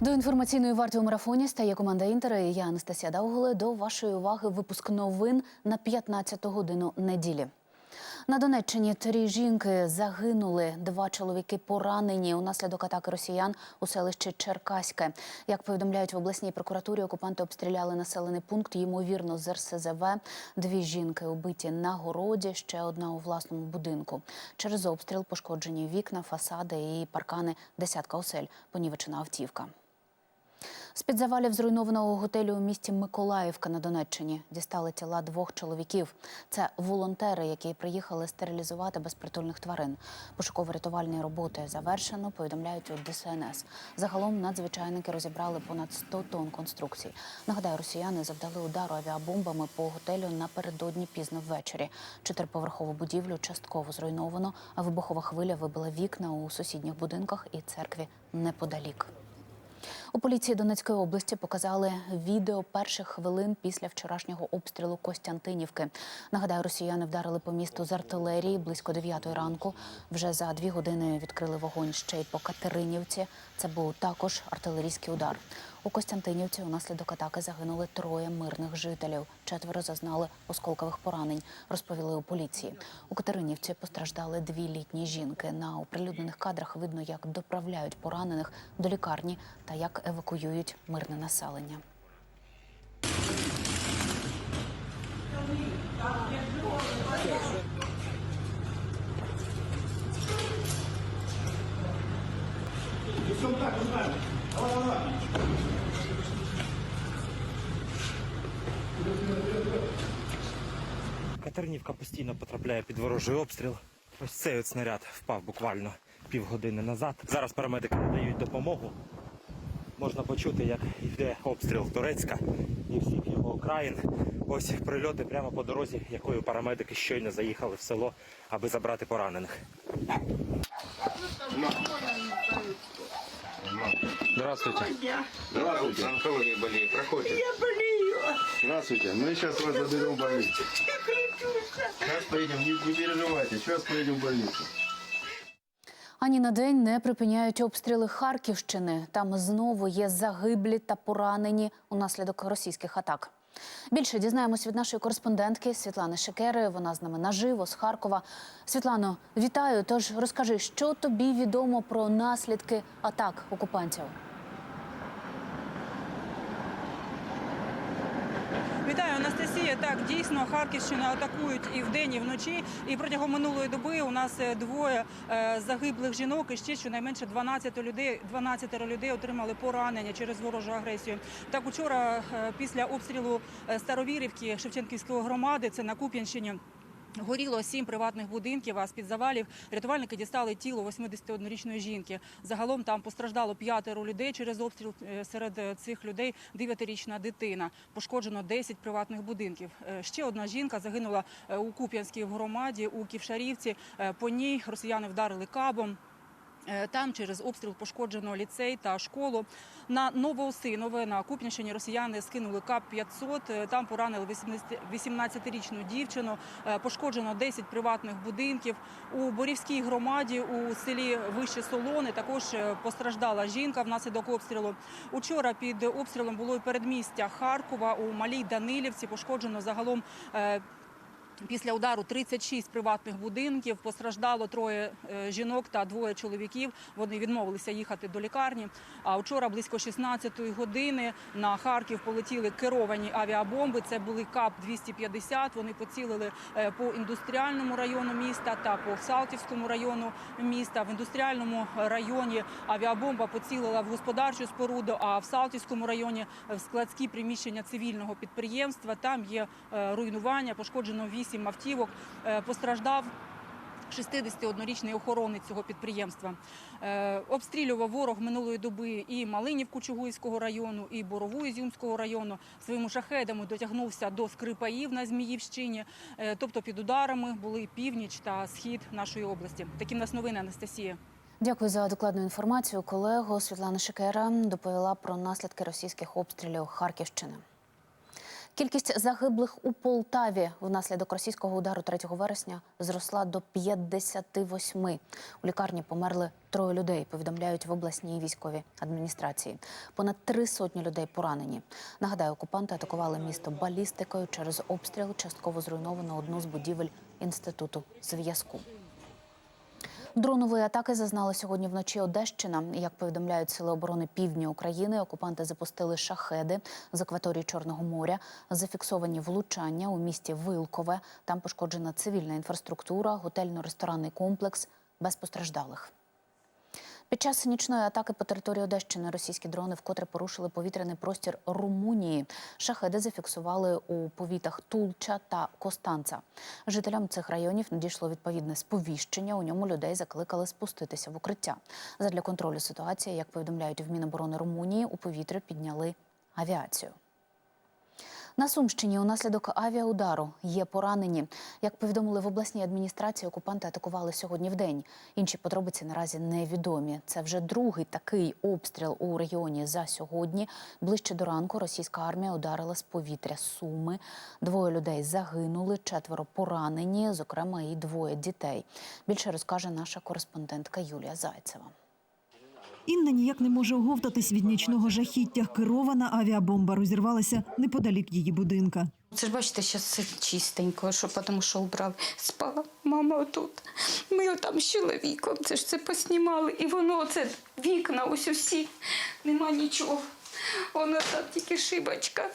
До інформаційної варти у марафоні стає команда Інтер. і Я Анастасія Дауголе. До вашої уваги випуск новин на 15 годину неділі. На Донеччині три жінки загинули. Два чоловіки поранені унаслідок атаки росіян у селищі Черкаське. Як повідомляють в обласній прокуратурі, окупанти обстріляли населений пункт, ймовірно, з РСЗВ. Дві жінки убиті на городі, ще одна у власному будинку. Через обстріл пошкоджені вікна, фасади і паркани десятка осель. Понівечена автівка. З-під завалів зруйнованого готелю у місті Миколаївка на Донеччині дістали тіла двох чоловіків. Це волонтери, які приїхали стерилізувати безпритульних тварин. Пошуково-рятувальні роботи завершено, повідомляють у ДСНС. Загалом надзвичайники розібрали понад 100 тонн конструкцій. Нагадаю, росіяни завдали удару авіабомбами по готелю напередодні пізно ввечері. Чотириповерхову будівлю частково зруйновано, а вибухова хвиля вибила вікна у сусідніх будинках і церкві неподалік. У поліції Донецької області показали відео перших хвилин після вчорашнього обстрілу Костянтинівки. Нагадаю, росіяни вдарили по місту з артилерії близько 9 ранку. Вже за дві години відкрили вогонь ще й по Катеринівці. Це був також артилерійський удар. У Костянтинівці унаслідок атаки загинули троє мирних жителів. Четверо зазнали осколкових поранень, розповіли у поліції. У Катеринівці постраждали дві літні жінки. На оприлюднених кадрах видно, як доправляють поранених до лікарні та як евакуюють мирне населення. Катеринівка постійно потрапляє під ворожий обстріл. Ось цей от снаряд впав буквально півгодини назад. Зараз парамедики надають допомогу. Можна почути, як йде обстріл Турецька і всіх його окраїн. Ось прильоти прямо по дорозі, якою парамедики щойно заїхали в село, аби забрати поранених. Здравствуйте. Здравствуйте. Онкология болеет, Проходите. Я болею. Здравствуйте. Мы сейчас вас заберем в больницу. Сейчас поедем, не, не переживайте, сейчас поедем в больницу. Ані на день не припиняють обстріли Харківщини. Там знову є загиблі та поранені унаслідок російських атак. Більше дізнаємось від нашої кореспондентки Світлани Шекери. Вона з нами наживо з Харкова. Світлано, вітаю. Тож розкажи, що тобі відомо про наслідки атак окупантів? Вітаю, Анастасія. Так, дійсно, Харківщину атакують і вдень, і вночі. І протягом минулої доби у нас е, двоє е, загиблих жінок і ще щонайменше 12 людей, 12 людей отримали поранення через ворожу агресію. Так, учора, е, після обстрілу Старовірівки Шевченківської громади, це на Куп'янщині. Горіло сім приватних будинків, а з-під завалів рятувальники дістали тіло 81-річної жінки. Загалом там постраждало п'ятеро людей через обстріл. Е, Серед е, цих людей дев'ятирічна дитина. Пошкоджено 10 приватних будинків. Е, Ще одна жінка загинула у Куп'янській громаді у Ківшарівці. По ній росіяни вдарили кабом. Е, Там через обстріл пошкоджено ліцей та школу. На Новоосинове на Куп'янщині росіяни скинули КАП-500. Е, Там поранили 18 18-річну дівчину. Е, Пошкоджено 10 приватних будинків. У Борівській громаді у селі Вище Солони також постраждала жінка внаслідок обстрілу. Учора під обстрілом було і передмістя Харкова. У Малій Данилівці пошкоджено загалом Після удару 36 приватних будинків постраждало троє е, жінок та двоє чоловіків. Вони відмовилися їхати до лікарні. А вчора близько 16-ї години на Харків полетіли керовані авіабомби. Це були КАП 250 Вони поцілили е, по індустріальному району міста та по Салтівському району міста. В індустріальному районі авіабомба поцілила в господарчу споруду. А в Салтівському районі в складські приміщення цивільного підприємства. Там є е, руйнування, пошкоджено 8 автівок. Е, Постраждав 61-річний охоронець цього підприємства. Е, обстрілював ворог минулої доби і Малинівку Чугуївського району, і Борову Ізюмського району. Своїми шахедами дотягнувся до Скрипаїв на Зміївщині. Е, тобто під ударами були північ та схід нашої області. Такі в нас новини, Анастасія. Дякую за докладну інформацію. Колего Світлана Шекера доповіла про наслідки російських обстрілів Харківщини. Кількість загиблих у Полтаві внаслідок російського удару 3 вересня зросла до 58. У лікарні померли троє людей. Повідомляють в обласній військовій адміністрації. Понад три сотні людей поранені. Нагадаю, окупанти атакували місто балістикою через обстріл. Частково зруйновано одну з будівель інституту зв'язку. Дронової атаки зазнала сьогодні вночі Одещина. Як повідомляють сили оборони півдня України, окупанти запустили шахеди з акваторії Чорного моря. Зафіксовані влучання у місті Вилкове. Там пошкоджена цивільна інфраструктура, готельно-ресторанний комплекс без постраждалих. Під час нічної атаки по території Одещини російські дрони вкотре порушили повітряний простір Румунії. Шахеди зафіксували у повітах Тулча та Костанца. Жителям цих районів надійшло відповідне сповіщення. У ньому людей закликали спуститися в укриття. Задля контролю ситуації, як повідомляють в Міноборони Румунії, у повітря підняли авіацію. На Сумщині унаслідок авіаудару є поранені. Як повідомили в обласній адміністрації, окупанти атакували сьогодні в день. Інші подробиці наразі невідомі. Це вже другий такий обстріл у регіоні за сьогодні. Ближче до ранку російська армія ударила з повітря Суми. Двоє людей загинули, четверо поранені, зокрема і двоє дітей. Більше розкаже наша кореспондентка Юлія Зайцева. Інна ніяк не може оговтатись від нічного жахіття. Керована авіабомба розірвалася неподалік її будинка. Це ж бачите, що все чистенько, що тому що убрав. Спала мама отут. Ми там з чоловіком, це ж це поснімали. І воно це вікна, ось усі, нема нічого. Воно там тільки шибочка.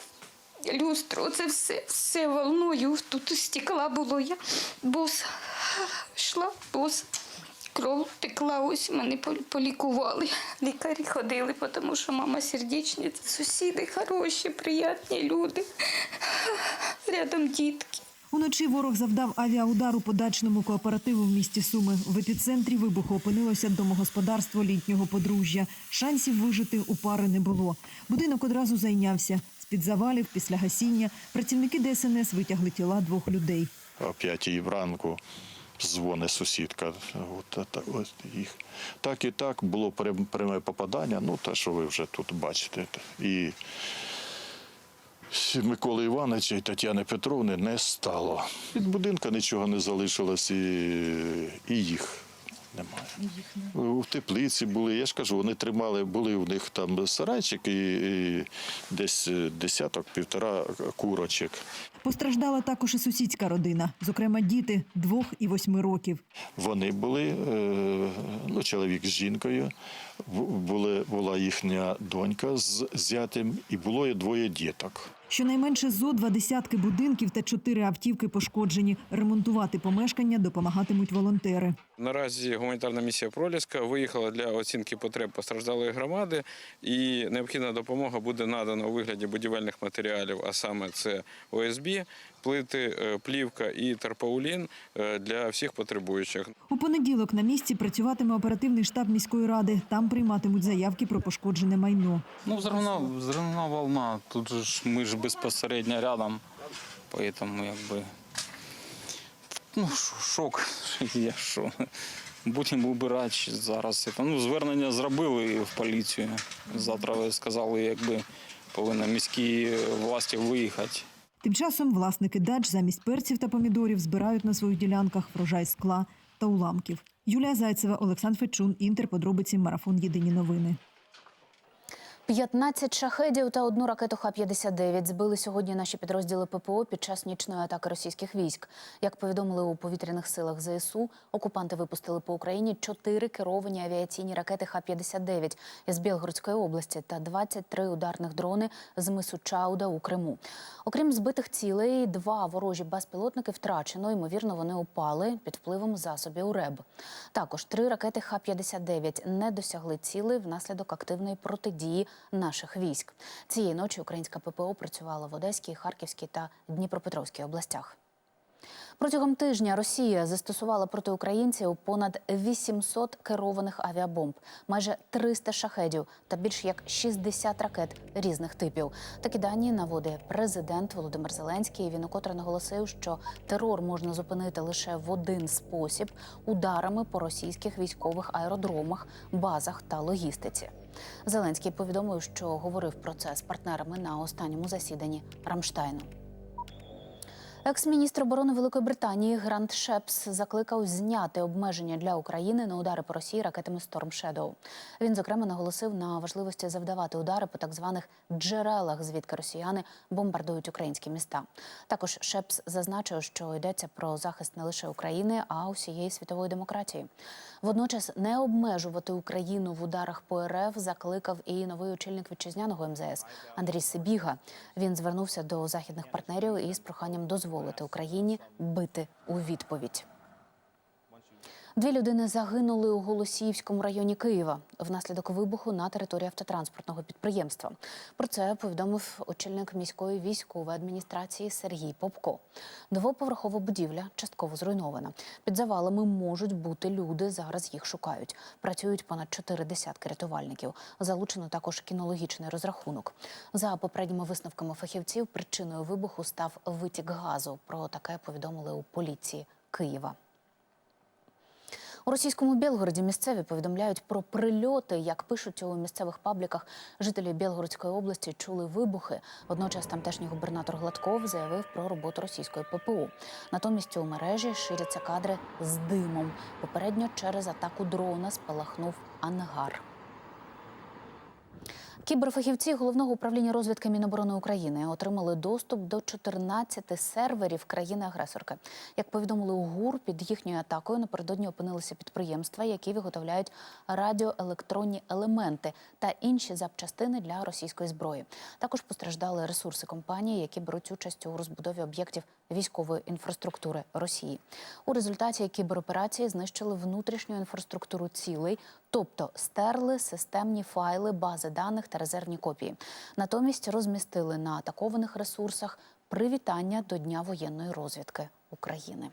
Люстро, це все, все волною. Тут стекла було. Я бос йшла, бос. Кров текла, ось мене пол- полікували. Лікарі ходили, тому що мама сердечниця, сусіди хороші, приятні люди. Рядом дітки. Уночі ворог завдав авіаудару по дачному кооперативу в місті Суми. В епіцентрі вибуху опинилося домогосподарство літнього подружжя. Шансів вижити у пари не було. Будинок одразу зайнявся. З-під завалів після гасіння працівники ДСНС витягли тіла двох людей. о п'ятій вранку дзвонить сусідка. От, так, ось їх. Так і так було пряме попадання, ну те, що ви вже тут бачите. І Миколи Івановича і Тетяни Петровни не стало. Від будинка нічого не залишилось і, і їх немає. У теплиці були, я ж кажу, вони тримали, були у них там сарайчик і, і десь десяток, півтора курочок. Постраждала також і сусідська родина, зокрема діти двох і восьми років. Вони були, е, ну, чоловік з жінкою, бу- були, була їхня донька з зятем, і було і двоє діток. Щонайменше зо два десятки будинків та чотири автівки пошкоджені. Ремонтувати помешкання допомагатимуть волонтери. Наразі гуманітарна місія Проліска виїхала для оцінки потреб постраждалої громади, і необхідна допомога буде надана у вигляді будівельних матеріалів, а саме це ОСБ, плити, е, плівка і тарпаулін е, для всіх потребуючих. У понеділок на місці працюватиме оперативний штаб міської ради. Там прийматимуть заявки про пошкоджене майно. Ну, взрывна, взрывна волна. Тут же ж мы же безпосередньо рядом. Поэтому якби. Ну, шок. Я що. Будемо убирати зараз. Ну, звернення зробили в поліцію. Завтра сказали, якби повинні міські власті виїхати. Тим часом власники дач замість перців та помідорів збирають на своїх ділянках врожай скла та уламків. Юлія Зайцева, Олександр Фечун, Інтер. Подробиці Марафон. Єдині новини. 15 шахедів та одну ракету Х-59 збили сьогодні наші підрозділи ППО під час нічної атаки російських військ. Як повідомили у повітряних силах ЗСУ, окупанти випустили по Україні чотири керовані авіаційні ракети Х-59 із Білгородської області та 23 ударних дрони з мису Чауда у Криму. Окрім збитих цілей, два ворожі безпілотники втрачено. Ймовірно, вони упали під впливом засобів РЕБ. Також три ракети Х-59 не досягли цілей внаслідок активної протидії наших військ. Цієї ночі українська ППО працювала в Одеській, Харківській та Дніпропетровській областях. Протягом тижня Росія застосувала проти українців понад 800 керованих авіабомб, майже 300 шахедів та більш як 60 ракет різних типів. Такі дані наводить президент Володимир Зеленський. Він укотре наголосив, що терор можна зупинити лише в один спосіб ударами по російських військових аеродромах, базах та логістиці. Зеленський повідомив, що говорив про це з партнерами на останньому засіданні Рамштайну. Екс-міністр оборони Великої Британії Грант Шепс закликав зняти обмеження для України на удари по Росії ракетами Storm Shadow. Він зокрема наголосив на важливості завдавати удари по так званих джерелах, звідки росіяни бомбардують українські міста. Також Шепс зазначив, що йдеться про захист не лише України, а усієї світової демократії. Водночас не обмежувати Україну в ударах по РФ закликав і новий очільник вітчизняного МЗС Андрій Сибіга. Він звернувся до західних партнерів із проханням дозволити Україні бити у відповідь. Дві людини загинули у Голосіївському районі Києва внаслідок вибуху на території автотранспортного підприємства. Про це повідомив очільник міської військової адміністрації Сергій Попко. Двоповерхова будівля частково зруйнована. Під завалами можуть бути люди. Зараз їх шукають. Працюють понад чотири десятки рятувальників. Залучено також кінологічний розрахунок. За попередніми висновками фахівців, причиною вибуху став витік газу. Про таке повідомили у поліції Києва. У російському Білгороді місцеві повідомляють про прильоти. Як пишуть у місцевих пабліках, жителі Білгородської області чули вибухи. Водночас тамтешній губернатор Гладков заявив про роботу російської ППУ. Натомість у мережі ширяться кадри з димом. Попередньо через атаку дрона спалахнув ангар. Кіберфахівці головного управління розвідки Міноборони України отримали доступ до 14 серверів країни-агресорки. Як повідомили у ГУР, під їхньою атакою напередодні опинилися підприємства, які виготовляють радіоелектронні елементи та інші запчастини для російської зброї. Також постраждали ресурси компанії, які беруть участь у розбудові об'єктів військової інфраструктури Росії. У результаті кібероперації знищили внутрішню інфраструктуру цілей, тобто стерли системні файли, бази даних та резервні копії. Натомість розмістили на атакованих ресурсах привітання до Дня воєнної розвідки України.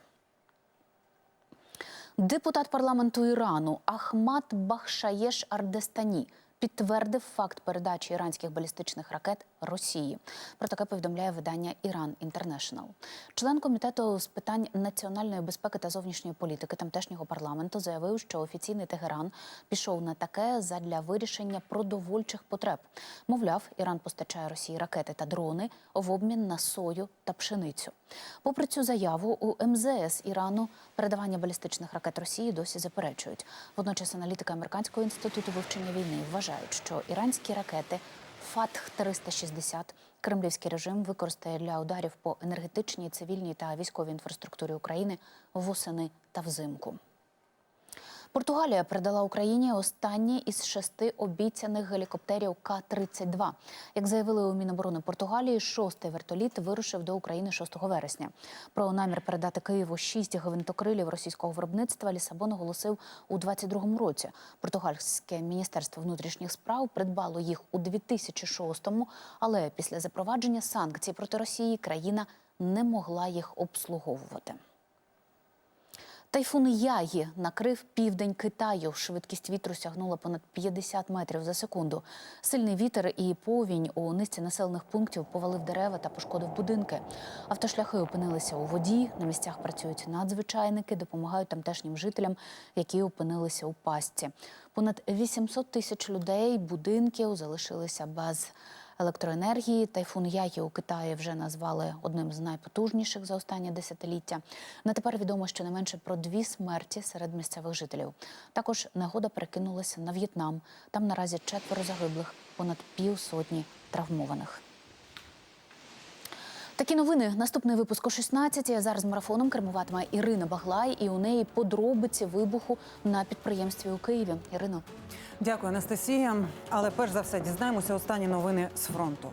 Депутат парламенту Ірану Ахмад Бахшаєш Ардестані підтвердив факт передачі іранських балістичних ракет Росії. Про таке повідомляє видання Іран Інтернешнл. Член комітету з питань національної безпеки та зовнішньої політики тамтешнього парламенту заявив, що офіційний Тегеран пішов на таке задля вирішення продовольчих потреб. Мовляв, Іран постачає Росії ракети та дрони в обмін на сою та пшеницю. Попри цю заяву, у МЗС Ірану передавання балістичних ракет Росії досі заперечують. Водночас аналітики американського інституту вивчення війни вважають, що іранські ракети Фатх 360 кремлівський режим використає для ударів по енергетичній, цивільній та військовій інфраструктурі України восени та взимку. Португалія передала Україні останній із шести обіцяних гелікоптерів К-32. Як заявили у Міноборони Португалії, шостий вертоліт вирушив до України 6 вересня. Про намір передати Києву шість гвинтокрилів російського виробництва Лісабон оголосив у 22-му році. Португальське міністерство внутрішніх справ придбало їх у 2006-му, але після запровадження санкцій проти Росії країна не могла їх обслуговувати. Тайфун Ягі накрив південь Китаю. Швидкість вітру сягнула понад 50 метрів за секунду. Сильний вітер і повінь у низці населених пунктів повалив дерева та пошкодив будинки. Автошляхи опинилися у воді. На місцях працюють надзвичайники, допомагають тамтешнім жителям, які опинилися у пастці. Понад 800 тисяч людей, будинків залишилися без електроенергії. Тайфун Яї у Китаї вже назвали одним з найпотужніших за останнє десятиліття. На тепер відомо щонайменше про дві смерті серед місцевих жителів. Також негода перекинулася на В'єтнам. Там наразі четверо загиблих, понад півсотні травмованих. Такі новини. Наступний випуск о 16 Зараз марафоном кермуватиме Ірина Баглай, і у неї подробиці вибуху на підприємстві у Києві. Ірино. Дякую, Анастасія. Але перш за все дізнаємося останні новини з фронту.